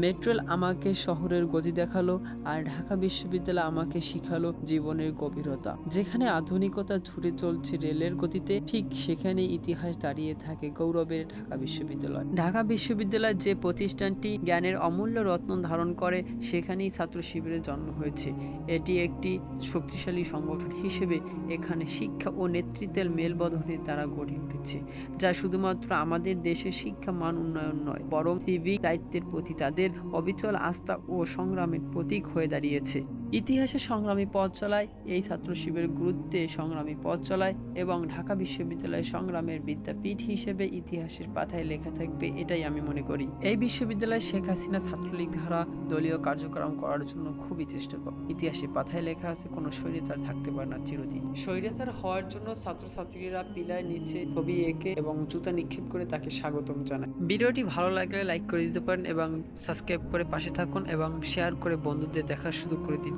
মেট্রোল আমাকে শহরের গতি দেখাল আর ঢাকা বিশ্ববিদ্যালয় আমাকে শিখালো জীবনের গভীরতা। যেখানে আধুনিকতা ছুটে চলছে রেলের গতিতে, ঠিক সেখানে ইতিহাস দাঁড়িয়ে থাকে গৌরবের ঢাকা বিশ্ববিদ্যালয়। ঢাকা বিশ্ববিদ্যালয় যে প্রতিষ্ঠানটি জ্ঞানের অমূল্য রত্ন ধারণ করে, সেখানেই ছাত্র শিবিরের জন্ম হয়েছে। এটি একটি শক্তিশালী সংগঠন হিসেবে এখানে শিক্ষা ও নেতৃত্বের মেলবন্ধনের দ্বারা গড়ে উঠেছে, যা শুধুমাত্র আমাদের দেশের শিক্ষা মান উন্নয়ন নয়, বরং সিভিক দায়িত্বের প্রতি তাদের অবিচল আস্থা ও সংগ্রামের প্রতীক হয়ে দাঁড়িয়েছে। ইতিহাসে সংগ্রামী পথ চলায়, এই ছাত্র শিবিরের গুরুত্বে সংগ্রামী পথ চলায় এবং ঢাকা বিশ্ববিদ্যালয় সংগ্রামের বিদ্যাপীঠ হিসেবে ইতিহাসের পাতায় লেখা থাকবে এটাই আমি মনে করি। এই বিশ্ববিদ্যালয় শেখ হাসিনা ছাত্রলীগ ধারা, দলীয় কার্যক্রম করার জন্য খুবই চেষ্টা করে ইতিহাসে পাথায় লেখা আছে, কোনো স্বৈরাচার থাকতে পারে না চিরদিন। স্বৈরাচার হওয়ার জন্য ছাত্রছাত্রীরা পিলার নিচে ছবি এঁকে এবং জুতা নিক্ষেপ করে তাকে স্বাগতম জানায়। ভিডিওটি ভালো লাগলে লাইক করে দিতে পারেন এবং সাবস্ক্রাইব করে পাশে থাকুন এবং শেয়ার করে বন্ধুদের দেখার সুযোগ করে দিন।